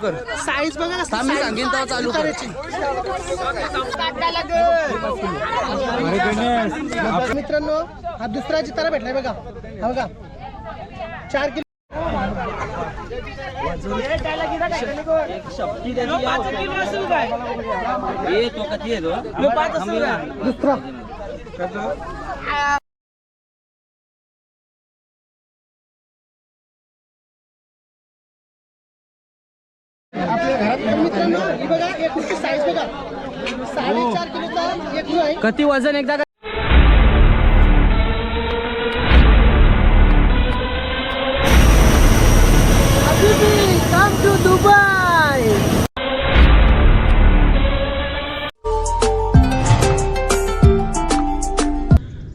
Size बघा थांब, मी. सांगेन तेव्हा चालू कर. करायची. मित्रांनो हा दुसरा चितारा भेटलाय बघा हा बघा चार किलो दुसरा बघा एक रुपये साईज बघा. साडेचार किलोचा एक किलो आहे. किती वजन एकदा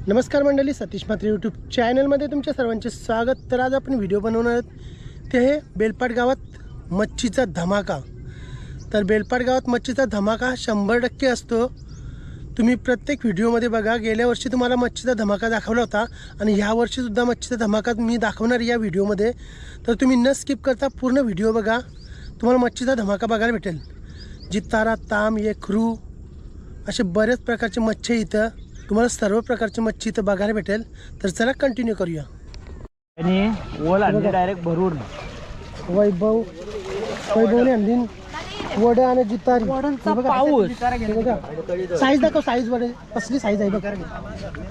नमस्कार मंडळी सतीश मात्रे यूट्यूब चॅनलमध्ये तुमच्या सर्वांचे स्वागत. तर आज आपण व्हिडिओ बनवणार आहोत. ते आहे बेलपाट गावात मच्छीचा धमाका. तर बेलपाट गावात मच्छीचा धमाका हा शंभर टक्के असतो. तुम्ही प्रत्येक व्हिडिओमध्ये बघा गेल्या वर्षी तुम्हाला मच्छीचा धमाका दाखवला होता आणि ह्या वर्षीसुद्धा मच्छीचा धमाका मी दाखवणार या व्हिडिओमध्ये. तर तुम्ही न स्किप करता पूर्ण व्हिडिओ बघा. तुम्हाला मच्छीचा धमाका बघायला भेटेल. जितारा ताम एकरू असे बरेच प्रकारचे मच्छी इथं तुम्हाला सर्व प्रकारची मच्छी इथं बघायला भेटेल. तर चला कंटिन्यू करूया. आणि ओल आणली डायरेक्ट भरून वैभव वैभवने आणली. वड आणि जितारी. बघा. पाऊस. साईज दाखव साईज वडे. कसली साईज आहे बघा.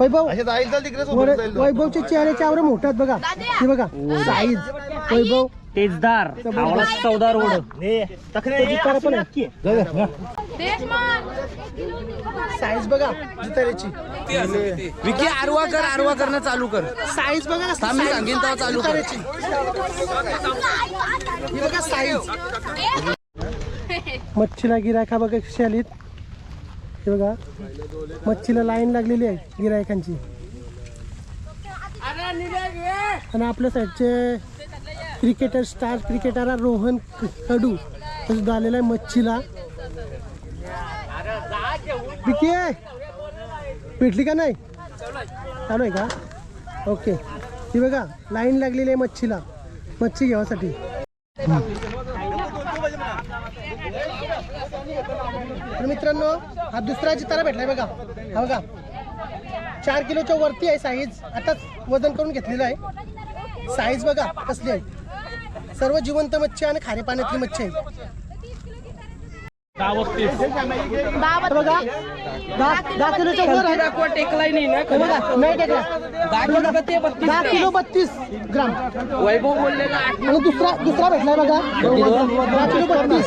वैभव. वडे- वैभवचे चेहऱ्याचे आवडे मोठे आहेत बघा. हे बघा साईज वैभव. तेजदार. आवळा चौदार ओढ तो जितारा पण आहे. साईज बघा जिताऱ्याची. विकी आरवा कर आरवा करणं चालू कर. साईज बघा कसली थांब, मी size. सांगेन तेव्हा चालू कर. जिताऱ्याची. हे बघा साईज मच्छीला गिरायका बघा कशी आलीत. हे बघा. मच्छीला लाईन लागलेली आहे गिरायकांची. आणि आपल्या साईडचे cricketer star cricketer Rohan Kadu सुद्धा आलेला आहे मच्छीला. भेटली का नाही? चालू आहे का? ओके. ही बघा लाईन लागलेली आहे मच्छीला. मच्छी घेण्यासाठी तर मित्रांनो हा दुसरा चितारा भेटलाय बघा. हा बघा. चार किलोच्या वरती आहे साईज. आताच वजन करून घेतलेलं आहे. साईज बघा कसली आहे. सर्व जिवंत मच्छी आणि खारे पाण्यातली मच्छी आहे. बघा दहा दहा किलोच्या वर आहे टेकलाय नाही ना हे बघा नाही टेकला दहा किलो का ते बत्तीस दहा किलो बत्तीस ग्राम. वैभव बोललेला आणि दुसरा दुसरा भेटलाय बघा. दहा किलो बत्तीस.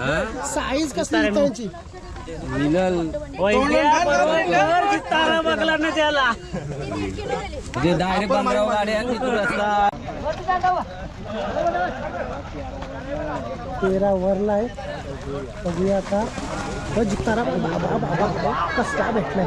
हा? साईज कसली त्यांची मिनल. तारा बघला ना त्याला. जे डायरेक्ट पंधरा गाड्या तिथून रस्ता. तेरा वरला आहे. बघूया आता. हो जितारा बाबा बाबा बाबा कसला भेटलाय.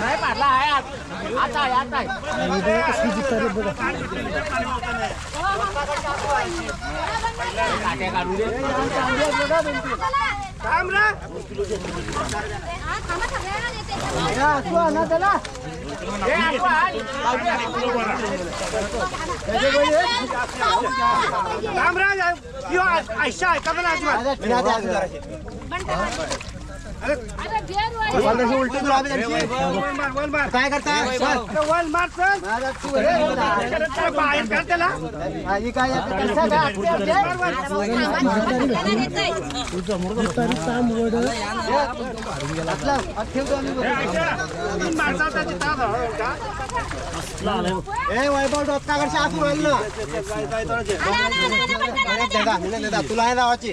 नाही पाडला आहे आज. आज आहे आज आहे. काट्या काढू दे. काम आणा त्याला. रामराज आयशा ऐका ना आजू काय करता बाहेर काढ त्याला ही काय कसं काय जितारी तांब वड ए वैभव डोतकाकडचे ना. तुला नावाची.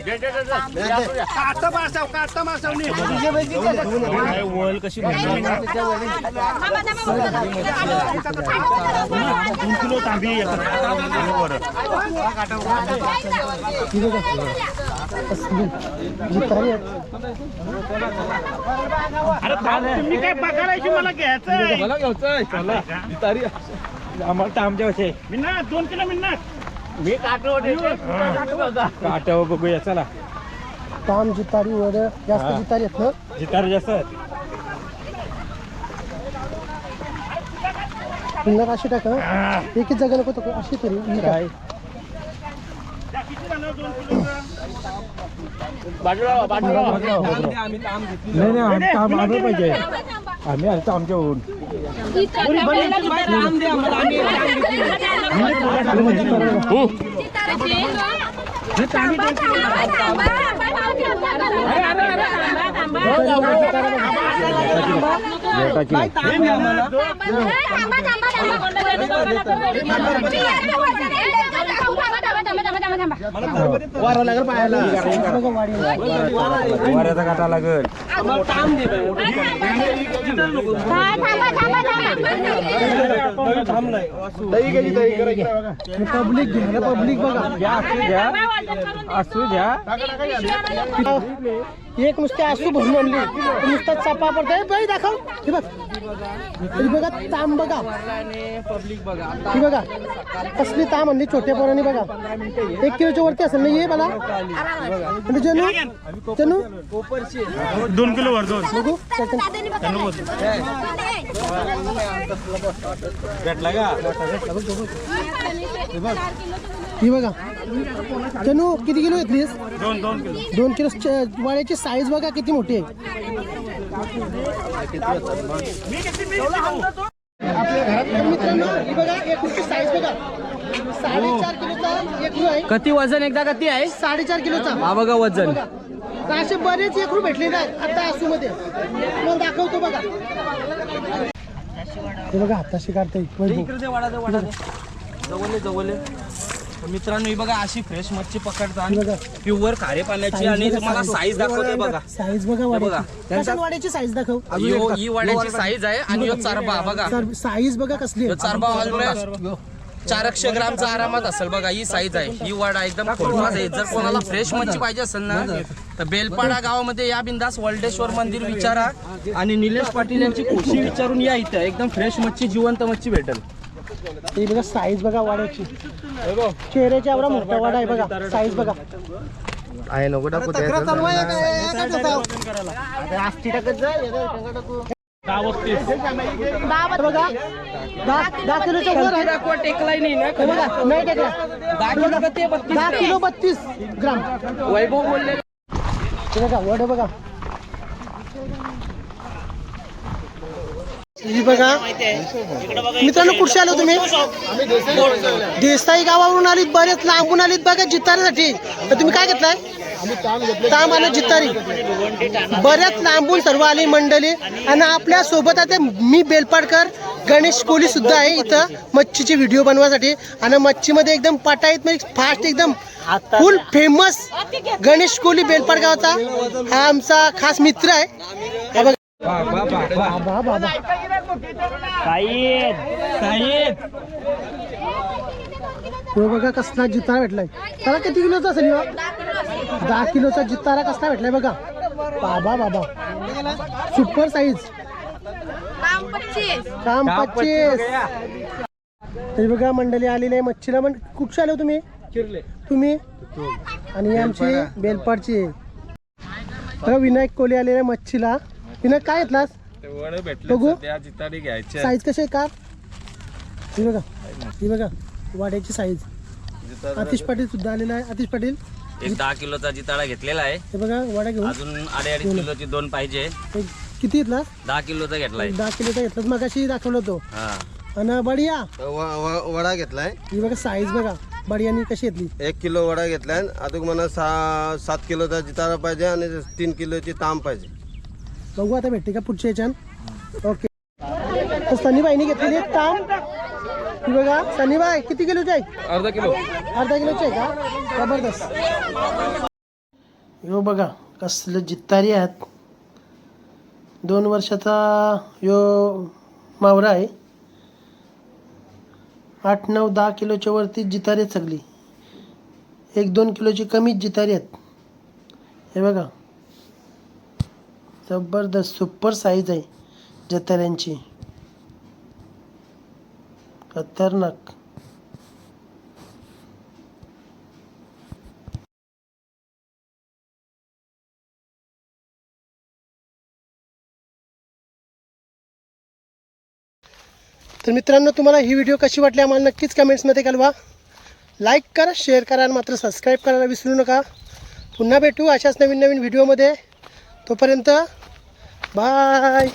तुम्ही काय मला घ्यायचं मला घ्यायचंय. चला तारी आम्हाला तांबच्या वशे मिन्ना दोन किलो मिन्ना मी काट्यावर बघूया चला. तांब जितारी वड जास्त जितारी आहेत ना? जितार जास्त पुन्हा अशी टाका. एकच जागा नको अशी तरी काय नाही. नाही आम्ही तांब आम्ही पाहिजे आम्ही आता आमच्या होऊन वारा लागेल पायाला. वाऱ्याचा काटा लागल. पब्लिक घ्या पब्लिक बघा असू द्या एक नुसते आसू भरून आणली नुसता चापा पडतोय बाई दाखव हे बघ. हे बघा तांब बघा. ही बघा. कसली तांब आणली छोट्या पोरांनी बघा. एक किलोच्या वरती असेल ना ये मला म्हणजे जनू जनू. दोन किलो वर दोन. बघू. भेटला का? ही बघा. जनू किती किलो घेतलीस? दोन दोन किलो. दोन किलो च- वाड्याची साईज बघा किती मोठी आहे. तर मित्रांनो ही बघा एक किलोची साईज बघा साडेचार किलोचा एक किलो आहे किती वजन एकदा किती आहे? साडेचार किलोचा. हा बघा वजन. असे बरेच एकरू भेटले आहेत आता आसू मध्ये तुम्हाला दाखवतो बघा. हे बघा हाताशी काढता येईल वैभव. मित्रांनो ही बघा अशी फ्रेश मच्छी पकडतात प्युअर खारे पाण्याची आणि तुम्हाला साईज दाखवते बघा. साईज बघा. बघा. वाड्याची साईज दाखव? यो ही वाड्याची साईज आहे आणि यो चारबा बघा. साईज बघा कसली यो चारबा ऑलमोस्ट चारशे ग्रामचा आरामात असेल बघा ही साईज आहे. ही वाडा एकदम खोलमाच आहे. जर कोणाला फ्रेश मच्छी पाहिजे असेल ना तर बेलपाडा गावामध्ये या बिंदास वल्डेश्वर मंदिर विचारा. आणि निलेश पाटील यांची कोशी विचारून या इथं. एकदम फ्रेश मच्छी जिवंत मच्छी भेटेल. हे बघा साईज बघा वाड्याची. चेहऱ्याच्या एवढा मोठा वाडा आहे बघा. साईज बघा. आहे नको टाकू. हे बघा दहा किलोच्या वर आहे टेकलाय नाही ना हे बघा नाही टेकला. दहा किलो का ते बत्तीस दहा किलो बत्तीस ग्राम. वैभव बोलले. हे बघा वड बघा. ही बघा. मित्रांनो कुठे आलो तुम्ही? देसाई गावावरून आलीत बरेच लांबून आलीत बघा जितारीसाठी. तर तुम्ही काय घेतलाय? ताम आलं जितारी. बऱ्याच लांबून सर्व आली मंडळी. आणि आपल्यासोबत आता मी बेलपाडकर गणेश कोहली सुद्धा आहे इथं. मच्छीचे व्हिडिओ बनवासाठी. आणि मच्छीमध्ये एकदम पटाईत म्हणजे फास्ट एकदम फुल फेमस गणेश कोहली बेलपाड गावचा हा आमचा खास मित्र आहे. तो बघा कसला जितारा भेटलाय. त्याला किती किलोचा असेल? दहा किलोचा जितारा कसला भेटलाय बघा. बाबा बाबा. सुपर साईज काम पच्चीस. तरी बघा मंडळी आलेली आहे मच्छीला पण कुठचे आले हो तुम्ही? तुम्ही? आणि ही आमची बेलपाडची. बघा विनायक कोहली आलेले आहे मच्छीला. विनायक काय घेतलास? बघू. जितारी घ्यायचे साईज कशी आहे का ही बघा ही बघा वाड्याची साईज आतिश पाटील सुद्धा आलेला आहे. आतिश पाटील एक दहा किलोचा जिताळा घेतलेला आहे. हे बघा वडा घेऊन. अजून अडीच अडीच किलोची दोन पाहिजे. एक किती घेतला दहा किलोचा घेतलाय. दहा किलोचा घेतला मग अशी दाखवलं तो हा. आणि बढिया. वडा घेतलाय. ही बघा साईज बघा. बढियानी कशी घेतली? एक किलो वडा घेतलाय. अजून मला सहा सात किलोचा जितारा पाहिजे आणि तीन किलोची ताम पाहिजे. बघू आता भेटते का पुढच्या याच्यात ओके. तर सनीबाईने घेतलेली ताम ही बघा सनीबाई किती किलोची आहे? अर्धा किलो. अर्धा किलोची आहे का? जबरदस्त. यो बघा कसलं जित्तारी आहेत. दोन वर्षाचा यो मावरा आहे. आठ नऊ दहा किलोच्या वरती जितारी आहेत सगळी. एक दोन किलोची कमीच जितारी आहेत. हे बघा. जबरदस्त सुपर साईज आहे जताऱ्यांची खतरनाक. तर मित्रांनो तुम्हाला ही व्हिडिओ कशी वाटली आम्हाला नक्कीच कमेंट्समध्ये कळवा. लाईक करा शेअर करा आणि मात्र सबस्क्राईब करायला विसरू नका. पुन्हा भेटू अशाच नवीन नवीन व्हिडिओमध्ये तोपर्यंत बाय.